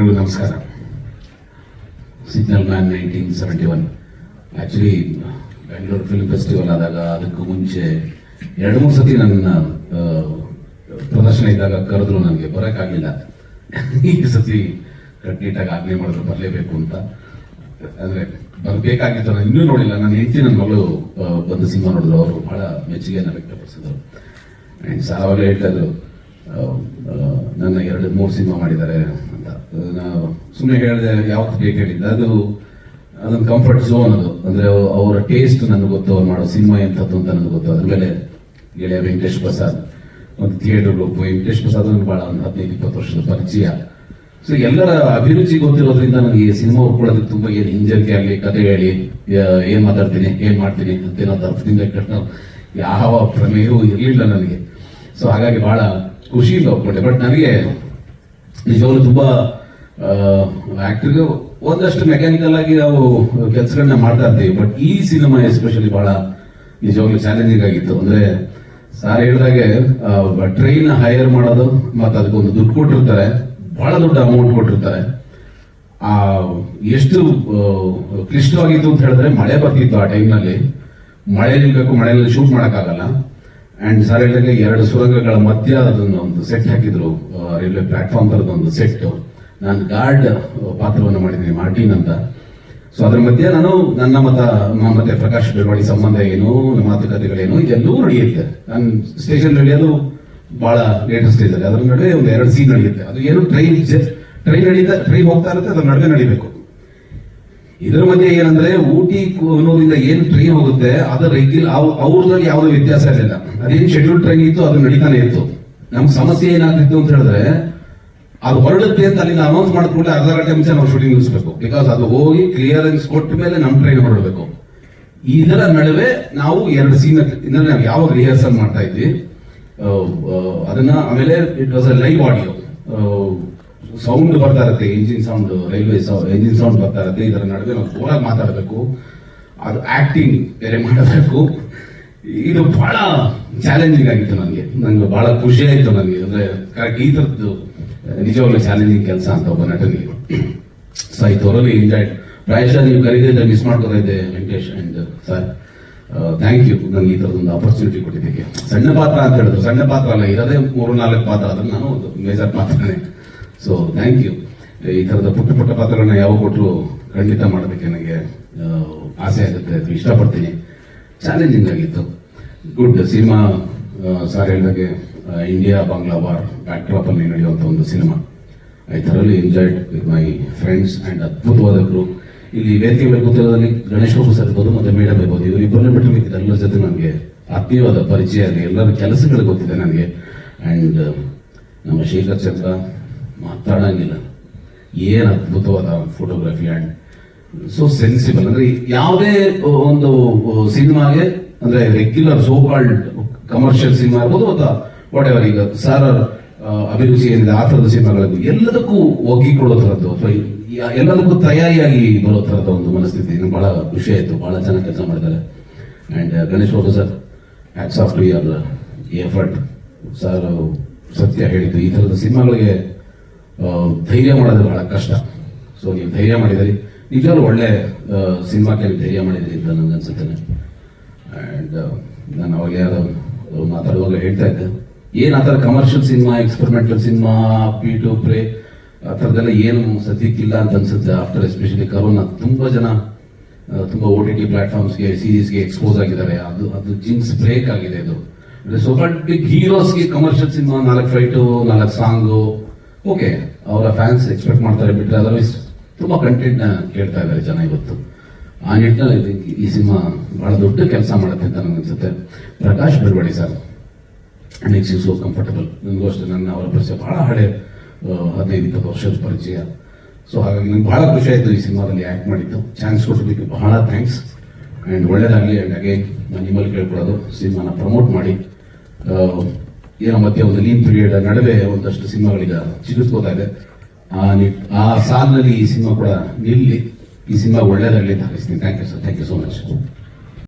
ಎಲ್ರಿಗೂ ನಮಸ್ಕಾರ. Signal man nineteen seventy one actually Bengaluru film festival ಆದಾಗ ಅದಕ್ಕೂ ಮುಂಚೆ ಎರಡು ಮೂರು ಸತಿ ನನ್ನ ಪ್ರದರ್ಶನ ಇದ್ದಾಗ ಕರೆದ್ರು ನನಗೆ, ಬರೋಕ್ಕಾಗಲಿಲ್ಲ. ಈ ಸತಿ ಕಟ್ನಿಟ್ಟಾಗಿ ಆಜ್ಞೆ ಮಾಡಿದ್ರು, ಬರಲೇಬೇಕು ಅಂತ. ಅಂದರೆ, ಬರಬೇಕಾಗಿತ್ತು, ನಾನು ಇನ್ನೂ ನೋಡಿಲ್ಲ. ನನ್ನ ಹೆಂಡತಿ ನನ್ನ ಮಗಳು ಬಂದು ಸಿನಿಮಾ ನೋಡಿದ್ರು. ಅವರು ಬಹಳ ಮೆಚ್ಚುಗೆಯನ್ನು ವ್ಯಕ್ತಪಡಿಸಿದ್ರು. ಆ್ಯಂಡ್ ಹೇಳ್ತಾ ಇದ್ರು ನನ್ನ ಎರಡು ಮೂರು ಸಿನಿಮಾ ಮಾಡಿದ್ದಾರೆ. ಅಂತ ನಾವು ಸುಮ್ಮನೆ ಹೇಳಿದೆ ಯಾವತ್ತು ಬೇಕು ಹೇಳಿದ್ದೆ. ಅದು, ಅದೊಂದು ಕಂಫರ್ಟ್ ಝೋನ್ ಅದು. ಅಂದ್ರೆ ಅವರ ಟೇಸ್ಟ್ ನನಗೆ ಗೊತ್ತು, ಅವ್ರು ಮಾಡೋ ಸಿನಿಮಾ ಎಂಥದ್ದು ಅಂತ ನನಗೆ ಗೊತ್ತು. ಅದ್ರ ಮೇಲೆ ಗೆಳೆಯ ವೆಂಕಟೇಶ್ ಪ್ರಸಾದ್, ಒಂದು ಥಿಯೇಟರ್ ಗ್ರೂಪ್ ವೆಂಕಟೇಶ್ ಪ್ರಸಾದ್ ನನಗೆ ಭಾಳ ಒಂದು ಹದಿನೈದು, ಇಪ್ಪತ್ತು ವರ್ಷದ ಪರಿಚಯ. ಸೊ ಎಲ್ಲರ ಅಭಿರುಚಿ ಗೊತ್ತಿರೋದ್ರಿಂದ ನನಗೆ ಈ ಸಿನಿಮಾ ಒಪ್ಕೊಳ್ಳೋದಕ್ಕೆ ತುಂಬಾ ಏನು ಹಿಂಜರಿಕೆ ಆಗಲಿ, ಕತೆ ಹೇಳಿ ಏನು ಮಾತಾಡ್ತೀನಿ, ಏನ್ ಮಾಡ್ತೀನಿ ಅಂತ ಏನೋ ಅರ್ಥದಿಂದ ಕಟ್ಟ ಯಾವ ಪ್ರಮೇಯವೂ ಇರಲಿಲ್ಲ ನನಗೆ. ಸೊ ಹಾಗಾಗಿ ಬಹಳ ಖುಷಿಯಿಂದ ಒಪ್ಕೊಂಡೆ. ಬಟ್ ನನಗೆ ನಿಜವಾಗ್ಲೂ ತುಂಬಾ ಆಕ್ಟರ್ಗೆ ಒಂದಷ್ಟು ಮೆಕ್ಯಾನಿಕಲ್ ಆಗಿ ನಾವು ಕೆಲಸಗಳನ್ನ ಮಾಡ್ತಾ ಇರ್ತೀವಿ. ಬಟ್ ಈ ಸಿನಿಮಾ ಎಸ್ಪೆಷಲಿ ಬಹಳ ನಿಜವಾಗ್ಲೂ ಚಾಲೆಂಜಿಂಗ್ ಆಗಿತ್ತು. ಅಂದ್ರೆ ಸಾರ್ ಹೇಳಿದಾಗೆ ಟ್ರೈನ್ ಹೈಯರ್ ಮಾಡೋದು ಮತ್ತೆ ಅದಕ್ಕೊಂದು ದುಡ್ಡು ಕೊಟ್ಟಿರ್ತಾರೆ. ಬಹಳ ದೊಡ್ಡ ಅಮೌಂಟ್ ಕೊಟ್ಟಿರ್ತಾರೆ. ಆ, ಎಷ್ಟು ಕ್ಲಿಷ್ಟವಾಗಿತ್ತು ಅಂತ ಹೇಳಿದ್ರೆ ಮಳೆ ಬರ್ತಿತ್ತು ಆ ಟೈಮ್ನಲ್ಲಿ ಮಳೆ ನಿಲ್ಬೇಕು ಮಳೆಯಲ್ಲಿ ಶೂಟ್ ಮಾಡೋಕ್ಕಾಗಲ್ಲ. ಅಂಡ್ ಸರ್ ಎರಡು ಸುರಂಗಗಳ ಮಧ್ಯ ಅದನ್ನ ಒಂದು ಸೆಟ್ ಹಾಕಿದ್ರು ರೈಲ್ವೆ ಪ್ಲಾಟ್ಫಾರ್ಮ್ ತರದ ಒಂದು ಸೆಟ್ ನಾನು ಗಾರ್ಡ್ ಪಾತ್ರವನ್ನು ಮಾಡಿದ್ದೀನಿ ಮಾರ್ಟಿನ್ ಅಂತ. ಸೊ ಅದ್ರ ಮಧ್ಯೆ ನಾನು ನನ್ನ ಮತ ಮತ್ತೆ ಪ್ರಕಾಶ್ ಬೆಳವಾಡಿ ಸಂಬಂಧ ಏನು ಮಾತುಕತೆಗಳೇನು, ಇದೆಲ್ಲವೂ ನಡೆಯುತ್ತೆ. ನಾನು ಸ್ಟೇಷನ್ ನಡೆಯೋದು ಬಹಳ ಲೇಟೆಸ್ಟ್ ಸ್ಟೇಜ್ ಅಲ್ಲಿ ಅದ್ರ ನಡುವೆ ಒಂದು ಎರಡು ಸೀನ್ ನಡೆಯುತ್ತೆ. ಅದು ಏನು ಟ್ರೈನ್ ಟ್ರೈನ್ ನಡೀತಾ ಟ್ರೈನ್ ಹೋಗ್ತಾ ಇರುತ್ತೆ, ಅದ್ರ ನಡುವೆ ನಡಿಬೇಕು. ಇದರ ಮಧ್ಯೆ ಏನಂದ್ರೆ ಊಟಿ ಅನ್ನೋದ್ರಿಂದ ಏನ್ ಟ್ರೈನ್ ಹೋಗುತ್ತೆ, ಅದು ರೆಗ್ಯುಲರ್ ಅವ್ರದಲ್ಲಿ ಯಾವುದೇ ವ್ಯತ್ಯಾಸ ಇರಲಿಲ್ಲ. ಅದೇನ್ ಶೆಡ್ಯೂಲ್ ಟ್ರೈನ್ ಇತ್ತು, ಅದು ನಡೀತಾನೆ ಇತ್ತು. ನಮ್ ಸಮಸ್ಯೆ ಏನಾಗ್ತಿತ್ತು ಅಂತ ಹೇಳಿದ್ರೆ, ಅದು ಹೊರಡುತ್ತೆ ಅಂತ ಅಲ್ಲಿಂದ ಅನೌನ್ಸ್ ಮಾಡಿದ್ಮೇಲೆ ಅರ್ಧ ಗಂಟೆ ಮುಂಚೆ ನಾವು ಶೂಟಿಂಗ್ ನಿಲ್ಲಿಸಬೇಕು ಬಿಕಾಸ್ ಅದು ಹೋಗಿ ಕ್ಲಿಯರೆನ್ಸ್ ಕೊಟ್ಟ ಮೇಲೆ ನಮ್ಮ ಟ್ರೈನ್ ಹೊರಡಬೇಕು. ಇದರ ನಡುವೆ ನಾವು ಎರಡು ಸೀನ್ ನಾವು ಯಾವಾಗ ರಿಹರ್ಸಲ್ ಮಾಡ್ತಾ ಇದ್ವಿ ಅದನ್ನ ಆಮೇಲೆ it was a live audio sound ಬರ್ತಾ ಇರುತ್ತೆ, engine sound, railway engine sound ಬರ್ತಾ ಇರುತ್ತೆ, ಇದರ ನಡುವೆ ನಾವು ಜೋರಾಗಿ ಮಾತಾಡಬೇಕು. ಅದು ಆಕ್ಟಿಂಗ್ ಬೇರೆ ಮಾಡಬೇಕು. ಇದು ಬಹಳ ಚಾಲೆಂಜಿಂಗ್ ಆಗಿತ್ತು ನನಗೆ. ನಂಗೆ ಬಹಳ ಖುಷಿ ಆಯಿತು ನನಗೆ. ಅಂದ್ರೆ ಕರೆಕ್ಟ್ ಈ ಥರದ್ದು ನಿಜವಾಗ್ಲೂ ಚಾಲೆಂಜಿಂಗ್ ಕೆಲಸ ಅಂತ ಒಬ್ಬ ನಟನಿಗೆ. ಸೊ ಐ ಥೋರಲಿ ಎಂಜಾಯ್ಡ್ ಪ್ರಾಯಶಃ ನೀವು ಕರೀದಿದ್ದೆ ಮಿಸ್ ಮಾಡ್ಕೊತಾ ಇದ್ದೆ Venkatesh and sir thank you ನನಗೆ ಈ ಥರದೊಂದು ಆಪರ್ಚುನಿಟಿ ಕೊಟ್ಟಿದ್ದಕ್ಕೆ. ಸಣ್ಣ ಪಾತ್ರ ಅಂತ ಹೇಳಿದ್ರು. ಸಣ್ಣ ಪಾತ್ರ ಅಲ್ಲ ಇರೋದೇ ಮೂರು ನಾಲ್ಕು ಪಾತ್ರ ಆದ್ರೆ ನಾನು ಒಂದು ಮೇಜರ್ ಪಾತ್ರನೇ. ಸೊ ಥ್ಯಾಂಕ್ ಯು ಈ ಥರದ ಪುಟ್ಟ ಪುಟ್ಟ ಪಾತ್ರಗಳನ್ನ ಯಾವ ಕೊಟ್ಟರು ಖಂಡಿತ ಮಾಡೋದಕ್ಕೆ ನನಗೆ ಆಸೆ ಆಗುತ್ತೆ. ಅಥವಾ ಇಷ್ಟಪಡ್ತೀನಿ. ಚಾಲೆಂಜಿಂಗ್ ಆಗಿತ್ತು. ಗುಡ್ ಸಿನಿಮಾ ಸರ್ ಹೇಳಿದಾಗೆ ಇಂಡಿಯಾ ಬಾಂಗ್ಲಾ ವಾರ್ ಬ್ಯಾಕ್ಡ್ರಾಪ್ ಅಲ್ಲಿ ನಡೆಯುವಂಥ ಒಂದು cinema I thoroughly enjoyed with my friends and ಅದ್ಭುತವಾದ ಗ್ರೂಪ್ ಇಲ್ಲಿ ವೇದಿಕೆ ಮೇಲೆ ಕೂತಿರೋದ್ರಲ್ಲಿ ಗಣೇಶ್ ಬಾಬು ಸರ್ ಇರ್ಬೋದು ಮತ್ತೆ ಮೇಡಮ್ ಇರ್ಬೋದು. ಇವರು ಇಬ್ಬರನ್ನ ಬಿಟ್ಟು ಮಿಕ್ಕಿದ ಎಲ್ಲರ ಜೊತೆ ನನಗೆ ಆತ್ಮೀಯವಾದ ಪರಿಚಯ ಆಗಲಿ ಎಲ್ಲರ ಕೆಲಸಗಳು ಗೊತ್ತಿದೆ ನನಗೆ. ಅಂಡ್ ನಮ್ಮ ಶೇಖರ್ ಚಂದ್ರ ಮಾತಾಡಂಗಿಲ್ಲ. ಏನು ಅದ್ಭುತವಾದ ಫೋಟೋಗ್ರಫಿ ಆ್ಯಂಡ್ ಸೊ ಸೆನ್ಸಿಬಲ್ ಅಂದ್ರೆ ಯಾವುದೇ ಒಂದು ಸಿನಿಮಾಗೆ, ಅಂದ್ರೆ regular so called commercial cinema ಇರ್ಬೋದು ಅಥವಾ ವಾಟ್ ಎವರ್ ಈಗ ಸರ್ ಅಭಿರುಚಿ ಏನಿದೆ, ಆ ಥರದ ಸಿನಿಮಾಗಳಿಗೂ ಎಲ್ಲದಕ್ಕೂ ಒಗ್ಗಿಕೊಳ್ಳೋ ಥರದ್ದು ಅಥವಾ ಎಲ್ಲದಕ್ಕೂ ತಯಾರಿಯಾಗಿ ಬರೋ ಥರದ ಒಂದು ಮನಸ್ಥಿತಿ. ಬಹಳ ಖುಷಿ ಆಯಿತು, ಬಹಳ ಚೆನ್ನಾಗಿ ಕೆಲಸ ಮಾಡಿದ್ದಾರೆ. And Ganesh Babu sir hats off to your effort sir ಸತ್ಯ ಹೇಳಿದ್ದು ಈ ಥರದ ಸಿನಿಮಾಗಳಿಗೆ ಧೈರ್ಯ ಮಾಡೋದು ಬಹಳ ಕಷ್ಟ. ಸೊ ನೀವು ಧೈರ್ಯ ಮಾಡಿದಿರಿ. ನಿಜವಾಗ್ಲೂ ಒಳ್ಳೆ ಸಿನಿಮಾಕ್ಕೆ ಧೈರ್ಯ ಮಾಡಿದ್ರಿ ಅಂತ ನನಗೆ ಅನ್ಸುತ್ತೆ. ಆ್ಯಂಡ್ ನಾನು ಅವಾಗ ಯಾರೋ ಮಾತಾಡುವಾಗ ಹೇಳ್ತಾ ಇದ್ದೆ. ಏನು ಆ ಥರ commercial cinema experimental cinema P to pray ಆ ಥರದ್ದೆಲ್ಲ ಏನು ಸದ್ಯಕ್ಕಿಲ್ಲ ಅಂತ ಅನ್ಸುತ್ತೆ. ಆಫ್ಟರ್ ಎಸ್ಪೆಷಲಿ ಕರೋನಾ ತುಂಬ ಜನ ತುಂಬ ಓ ಟಿ ಟಿ ಪ್ಲಾಟ್ಫಾರ್ಮ್ಸ್ಗೆ ಸೀರೀಸ್ಗೆ ಎಕ್ಸ್ಪೋಸ್ ಆಗಿದ್ದಾರೆ. ಅದು ಅದು ಜಿನ್ಸ್ ಬ್ರೇಕ್ ಆಗಿದೆ ಅದು. ಸೊ ಬಿಗ್ ಹೀರೋಸ್ಗೆ ಕಮರ್ಷಿಯಲ್ ಸಿನಿಮಾ ನಾಲ್ಕು ಫ್ಲೈಟು ನಾಲ್ಕು ಸಾಂಗು ಓಕೆ ಅವರ ಫ್ಯಾನ್ಸ್ ಎಕ್ಸ್ಪೆಕ್ಟ್ ಮಾಡ್ತಾರೆ ಬಿಟ್ಟರೆ ಅದರ್ವೈಸ್ ತುಂಬ ಕಂಟೆಂಟ್ನ ಕೇಳ್ತಾ ಇದ್ದಾರೆ ಜನ ಇವತ್ತು. ಆ ನಿಟ್ಟಿನಲ್ಲಿ ಈ ಸಿನಿಮಾ ಬಹಳ ದೊಡ್ಡ ಕೆಲಸ ಮಾಡುತ್ತೆ ಅಂತ ನನಗೆ ಅನ್ಸುತ್ತೆ. Prakash Belawadi sir makes you so comfortable ನನಗೂ ಅಷ್ಟೇ, ನನ್ನ ಅವರ ಪರಿಚಯ ಬಹಳ ಹಳೆ ಹದಿನೈದು, ಇಪ್ಪತ್ತು ವರ್ಷದ ಪರಿಚಯ. ಸೊ ಹಾಗಾಗಿ ನಂಗೆ ಬಹಳ ಖುಷಿ ಆಯಿತು ಈ ಸಿನಿಮಾದಲ್ಲಿ ಆ್ಯಕ್ಟ್ ಮಾಡಿದ್ದು. ಚಾನ್ಸ್ ಕೊಟ್ಟಿದ್ದಕ್ಕೆ ಬಹಳ ಥ್ಯಾಂಕ್ಸ್ ಆ್ಯಂಡ್ ಒಳ್ಳೇದಾಗಲಿ ಆ್ಯಂಡ್ ಅಗೇನ್ ನಾನು ನಿಮ್ಮಲ್ಲಿ ಕೇಳ್ಕೊಳ್ಳೋದು, ಸಿನಿಮಾನ ಪ್ರಮೋಟ್ ಮಾಡಿ. ಏನೋ ಮಧ್ಯೆ ಒಂದು ಲೀನ್ ಪೀರಿಯಡ್ ನಡುವೆ ಒಂದಷ್ಟು ಸಿನಿಮಾಗಳೀಗ ಇದೆ ಆ ಸಾಲಿನಲ್ಲಿ ಈ ಸಿನಿಮಾ ಕೂಡ ನಿಲ್ಲಿ, ಈ ಸಿನಿಮಾ ಒಳ್ಳೇದಾಗಲಿ ಅಂತ ಹಾಕಿಸ್ತೀನಿ thank you sir thank you so much